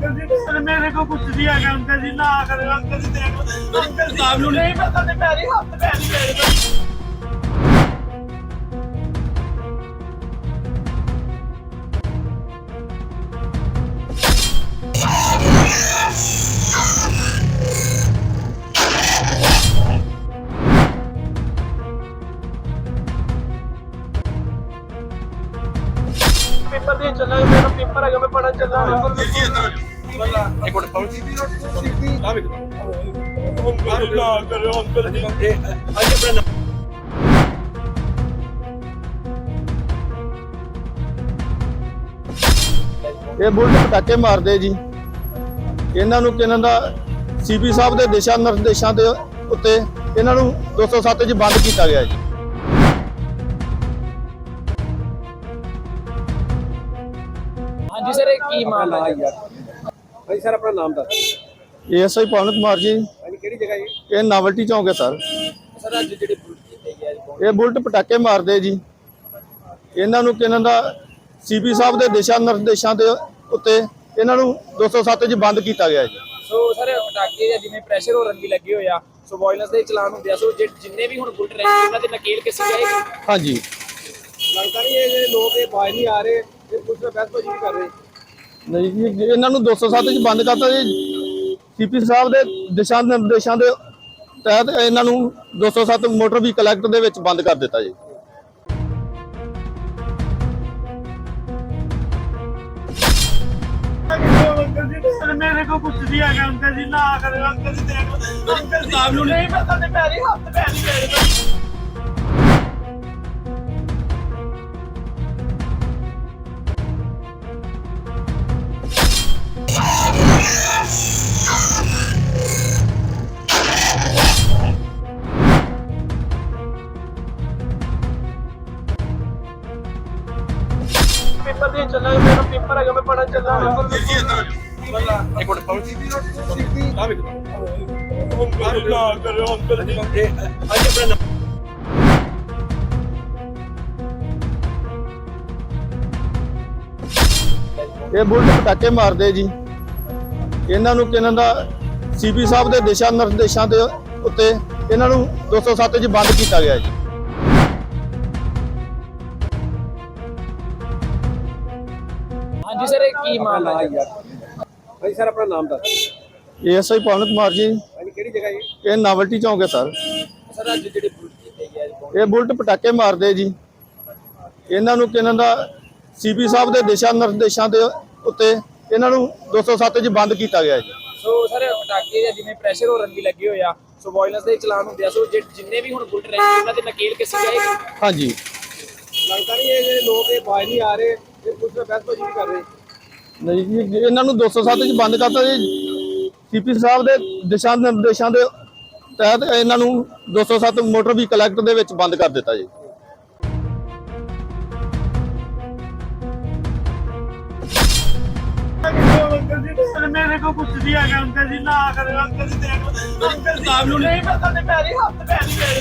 Uncle ਜੀ ਤੁਸੀਂ ਮੇਰੇ ਕੋ ਕੁਝ ਨਹੀਂ ਹੈਗਾ ਅੰਕਲ ਜੀ ਨਾ ਕਰੋ ਅੰਕਲ ਜੀ ਦੇਖੋ ਅੰਕਲ ਸਾਹਿਬ ਨੂੰ ਨਹੀਂ ਪਤਾ ਤੇ ਪੈਰੀ ਹੱਥ ਪੈਰੀ ਮੇਰੇ ਤੋਂ ਪੇਪਰ ਦੇ ਚੱਲਾਂ ਮੇਰਾ ਪੇਪਰ ਹੈਗਾ ਮੈਂ ਪੜਨ ਚੱਲਾਂ ਇੱਕ ਮਿੰਟ ਪਾਉ ਜੀ ਆ ਵੇਖ ਅੰਕਲ ਨਾ ਕਰੋ ਅੰਕਲ ਜੀ ਇਹ ਅੱਜ ਆਪਣਾ ਇਹ ਬੁਲਟ ਪਟਾਕੇ ਮਾਰਦੇ ਜੀ। ਇਹਨਾਂ ਨੂੰ ਕਿਹਨਾਂ ਦਾ ਸੀਪੀ ਸਾਹਿਬ ਦੇ ਦਿਸ਼ਾ ਨਿਰਦੇਸ਼ਾਂ ਦੇ ਉੱਤੇ ਇਹਨਾਂ ਨੂੰ 207 ਚ ਬੰਦ ਕੀਤਾ ਗਿਆ ਜੀ। ਹਾਂਜੀ ਸਰ, ਇਹ ਕੀ ਮਾਮਲਾ ਹੈ? ਯਾਰ ਭਾਈ ਸਰ ਆਪਣਾ ਨਾਮ ਦੱਸ ਏਐਸਆਈ ਪਵਨ ਕੁਮਾਰ ਜੀ। ਹਾਂਜੀ ਕਿਹੜੀ ਜਗ੍ਹਾ ਇਹ ਇਹ ਨਾਵਲਟੀ ਚੌਂਕ ਹੈ ਸਰ। ਸਰ ਅੱਜ ਜਿਹੜੇ ਬੁਲਟ ਕੀਤੇ ਗਏ ਅੱਜ ਇਹ ਬੁਲਟ ਪਟਾਕੇ ਮਾਰਦੇ ਜੀ। ਇਹਨਾਂ ਨੂੰ ਕਿਹਨਾਂ ਦਾ ਸੀਪੀ ਸਾਹਿਬ ਦੇ ਦਿਸ਼ਾ ਨਿਰਦੇਸ਼ਾਂ ਦੇ ਉੱਤੇ ਇਹਨਾਂ ਨੂੰ 207 ਚ ਬੰਦ ਕੀਤਾ ਗਿਆ ਜੀ। ਸੋ ਸਰ ਪਟਾਕੇ ਜਾਂ ਜਿਵੇਂ ਪ੍ਰੈਸ਼ਰ ਹੋਰਨ ਵੀ ਲੱਗੇ ਹੋਏ ਆ ਸੋ ਵਾਇਲੈਂਸ ਦੇ ਚਲਾਨ ਹੁੰਦੇ ਆ ਸੋ ਜੇ- ਜਿੰਨੇ ਵੀ ਹੁਣ ਬੁਲਟ ਰਹਿੰਦੇ ਉਹਨਾਂ ਦੇ ਨਕੇਲ ਕਿਸੇ ਜਾਏਗੀ ਹਾਂਜੀ। ਲੱਗਦਾ ਨਹੀਂ ਇਹ ਲੋਕ ਇਹ ਬਾਜ ਨਹੀਂ ਆ ਰਹੇ ਇਹ ਨਾਲ ਬਹਿਸਬਾਜ਼ੀ ਕਰ ਰਹੇ। ਨਹੀਂ ਜੀ ਇਹਨਾਂ ਨੂੰ 207 ਚ ਬੰਦ ਕਰਤਾ ਜੀ ਸੀਪੀ ਸਾਹਿਬ ਦੇ ਦਿਸ਼ਾ ਨਿਰਦੇਸ਼ਾਂ ਦੇ ਤਹਿਤ ਇਹਨਾਂ ਨੂੰ 207 ਮੋਟਰ ਵਹੀਕਲ ਐਕਟ ਦੇ ਵਿੱਚ ਬੰਦ ਕਰ ਦਿੱਤਾ ਜੀ ਅੰਕਲ ਜੀ ਤੁਸੀਂ ਮੇਰੇ ਕੋ ਕੁਝ ਨਹੀਂ ਹੈਗਾ ਅੰਕਲ ਜੀ ਨਾ ਕਰੋ ਅੰਕਲ ਜੀ ਦੇਖੋ ਅੰਕਲ ਸਾਹਿਬ ਨੂੰ ਨਹੀਂ ਪਤਾ ਤੇ ਪੈਰੀ ਹੱਥ ਪੈਰੀ ਮੇਰੇ ਪੇਪਰ ਦੇ ਚੱਲਾਂ ਮੇਰਾ ਪੇਪਰ ਹੈਗਾ ਮੈਂ ਪੜਨ ਚੱਲਾਂ ਇੱਕ ਮਿੰਟ ਪਾਉ ਆ ਵੇਖ ਅੰਕਲ ਨਾ ਕਰੋ ਅੰਕਲ ਜੀ। ਇਹ ਅੱਜ ਆਪਣਾ ਇਹ ਬੁਲਟ ਪਟਾਕੇ ਮਾਰਦੇ ਜੀ। ਇਹਨਾਂ ਨੂੰ ਕਿਹਨਾਂ ਦਾ ਸੀਪੀ ਸਾਹਿਬ ਦੇ ਦਿਸ਼ਾ ਨਿਰਦੇਸ਼ਾਂ ਦੇ ਉੱਤੇ ਇਹਨਾਂ ਨੂੰ 207 ਚ ਬੰਦ ਕੀਤਾ ਗਿਆ ਜੀ। ਹਾਂਜੀ ਸਰ ਇਹ ਕੀ ਮਾਮਲਾ ਹੈ? ਭਾਈ ਸਰ ਆਪਣਾ ਨਾਮ ਦੱਸ। ਏਐਸਆਈ ਪਵਨ ਕੁਮਾਰ ਜੀ। ਹਾਂਜੀ ਕਿਹੜੀ ਜਗ੍ਹਾ ਇਹ ਇਹ ਨਾਵਲਟੀ ਚੌਂਕ ਹੈ ਸਰ। ਸਰ ਅੱਜ ਜਿਹੜੇ ਬੁਲਟ ਕੀਤੇ ਗਏ ਅੱਜ ਇਹ ਬੁਲਟ ਪਟਾਕੇ ਮਾਰਦੇ ਜੀ। ਇਹਨਾਂ ਨੂੰ ਕਿਹਨਾਂ ਦਾ ਸੀਪੀ ਸਾਹਿਬ ਦੇ ਦਿਸ਼ਾ ਨਿਰਦੇਸ਼ਾਂ ਦੇ ਉੱਤੇ ਇਹਨਾਂ ਨੂੰ 207 ਚ ਬੰਦ ਕੀਤਾ ਗਿਆ ਜੀ। ਸੋ ਸਰ ਪਟਾਕੇ ਜਾਂ ਜਿਵੇਂ ਪ੍ਰੈਸ਼ਰ ਹੋਰਨ ਵੀ ਲੱਗੇ ਹੋਏ ਆ ਸੋ ਵਾਇਲੈਂਸ ਦੇ ਚਲਾਨ ਹੁੰਦੇ ਆ ਸੋ ਜੇ- ਜਿੰਨੇ ਵੀ ਹੁਣ ਬੁਲਟ ਰਹਿੰਦੇ ਉਹਨਾਂ ਦੇ ਨਕੇਲ ਕਿਸੇ ਜਾਏਗੀ ਹਾਂਜੀ। ਲੱਗਦਾ ਨਹੀਂ ਇਹ ਜਿਹੜੇ ਲੋਕ ਇਹ ਬਾਜ ਨਹੀਂ ਆ ਰਹੇ। ਇਹ ਪੁਲਿਸ ਨਾਲ ਬਹਿਸਬਾਜ਼ੀ ਨਹੀਂ ਕਰ ਰਹੇ ਨਹੀਂ ਜੀ ਇਹਨਾਂ ਨੂੰ 207 ਚ ਬੰਦ ਕਰਤਾ ਜੀ। ਸੀਪੀ ਸਾਹਿਬ ਦੇ ਦਿਸ਼ਾ ਨਿਰਦੇਸ਼ਾਂ ਦੇ ਤਹਿਤ ਇਹਨਾਂ ਨੂੰ 207 ਮੋਟਰ ਵਹੀਕਲ ਐਕਟ ਦੇ ਵਿੱਚ ਬੰਦ ਕਰ ਦਿੱਤਾ ਜੀ। ਮੇਰੇ ਕੋ ਕੁਝ ਨਹੀਂ ਹੈਗਾ ਅੰਕਲ ਜੀ ਨਾ ਕਰੋ ਅੰਕਲ ਜੀ ਦੇਖੋ ਅੰਕਲ ਸਾਹਿਬ ਨੂੰ ਨਹੀਂ ਪਤਾ ਤੇ ਪੈਰੀ ਹੱਥ ਪੈਰੀ ਮੇਰੇ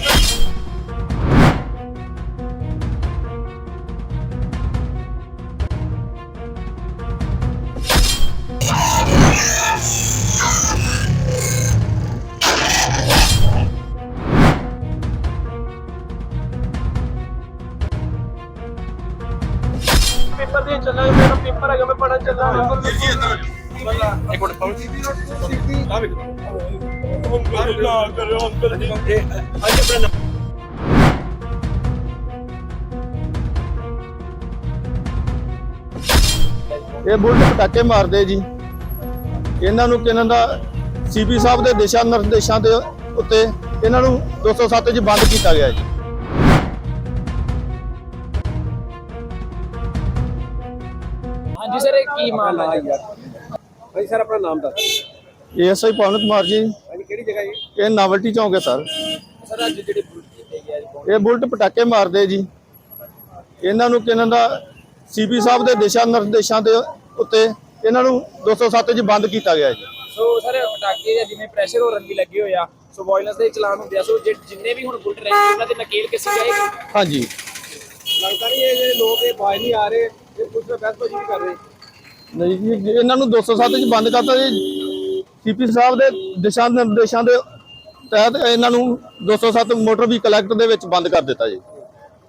ਪੇਪਰ ਦੇ ਚੱਲਾਂ ਮੇਰਾ ਪੇਪਰ ਹੈਗਾ ਮੈਂ ਪੜਨ ਚੱਲਾਂ ਇੱਕ ਮਿੰਟ ਪਾਉ ਆ ਵੇਖ ਅੰਕਲ ਨਾ ਕਰੋ ਅੰਕਲ ਜੀ ਇਹ ਅੱਜ ਆਪਣਾ ਇਹ ਬੁਲਟ ਪਟਾਕੇ ਮਾਰਦੇ ਜੀ। ਇਹਨਾਂ ਨੂੰ ਕਿਹਨਾਂ ਦਾ ਸੀਪੀ ਸਾਹਿਬ ਦੇ ਦਿਸ਼ਾ ਨਿਰਦੇਸ਼ਾਂ ਦੇ ਉੱਤੇ ਇਹਨਾਂ ਨੂੰ 207 ਚ ਬੰਦ ਕੀਤਾ ਗਿਆ ਜੀ। ਹਾਂਜੀ ਸਰ ਇਹ ਕੀ ਮਾਮਲਾ ਹੈ? ਯਾਰ। ਭਾਈ ਸਰ ਆਪਣਾ ਨਾਮ ਦੱਸ। ਏਐਸਆਈ ਪਵਨ ਕੁਮਾਰ ਜੀ। ਹਾਂਜੀ ਕਿਹੜੀ ਜਗ੍ਹਾ ਇਹ ਇਹ ਨਾਵਲਟੀ ਚੌਂਕ ਹੈ ਸਰ। ਸਰ ਅੱਜ ਜਿਹੜੇ ਬੁਲਟ ਕੀਤੇ ਗਏ ਅੱਜ ਇਹ ਬੁਲਟ ਪਟਾਕੇ ਮਾਰਦੇ ਜੀ। ਇਹਨਾਂ ਨੂੰ ਕਿਹਨਾਂ ਦਾ ਸੀਪੀ ਸਾਹਿਬ ਦੇ ਦਿਸ਼ਾ ਨਿਰਦੇਸ਼ਾਂ ਦੇ ਉੱਤੇ ਇਹਨਾਂ ਨੂੰ 207 ਚ ਬੰਦ ਕੀਤਾ ਗਿਆ ਜੀ। ਸੋ ਸਰ ਪਟਾਕੇ ਜਾਂ ਜਿਵੇਂ ਪ੍ਰੈਸ਼ਰ ਹੋਰਨ ਵੀ ਲੱਗੇ ਹੋਏ ਆ ਸੋ ਵਾਇਲੈਂਸ ਦੇ ਚਲਾਨ ਹੁੰਦੇ ਆ ਸੋ ਜੇ- ਜਿੰਨੇ ਵੀ ਹੁਣ ਬੁਲਟ ਰਹਿੰਦੇ ਉਹਨਾਂ ਦੇ ਨਕੇਲ ਕਿਸੇ ਜਾਏਗੀ ਹਾਂਜੀ। ਲੱਗਦਾ ਨਹੀਂ ਇਹ ਜਿਹੜੇ ਲੋਕ ਇਹ ਬਾਜ ਨਹੀਂ ਆ ਰਹੇ ਇਹ ਨਾਲ ਬਹਿਸਬਾਜ਼ੀ ਨਹੀਂ ਕਰ ਰਹੇ। ਨਹੀਂ ਜੀ, ਇਹਨਾਂ ਨੂੰ 207 ਚ ਬੰਦ ਕਰਤਾ ਜੀ। ਸੀਪੀ ਸਾਹਿਬ ਦੇ ਦਿਸ਼ਾ ਨਿਰਦੇਸ਼ਾਂ ਦੇ ਤਹਿਤ ਇਹਨਾਂ ਨੂੰ 207 ਮੋਟਰ ਵਹੀਕਲ ਐਕਟ ਦੇ ਵਿੱਚ ਬੰਦ ਕਰ ਦਿੱਤਾ ਜੀ।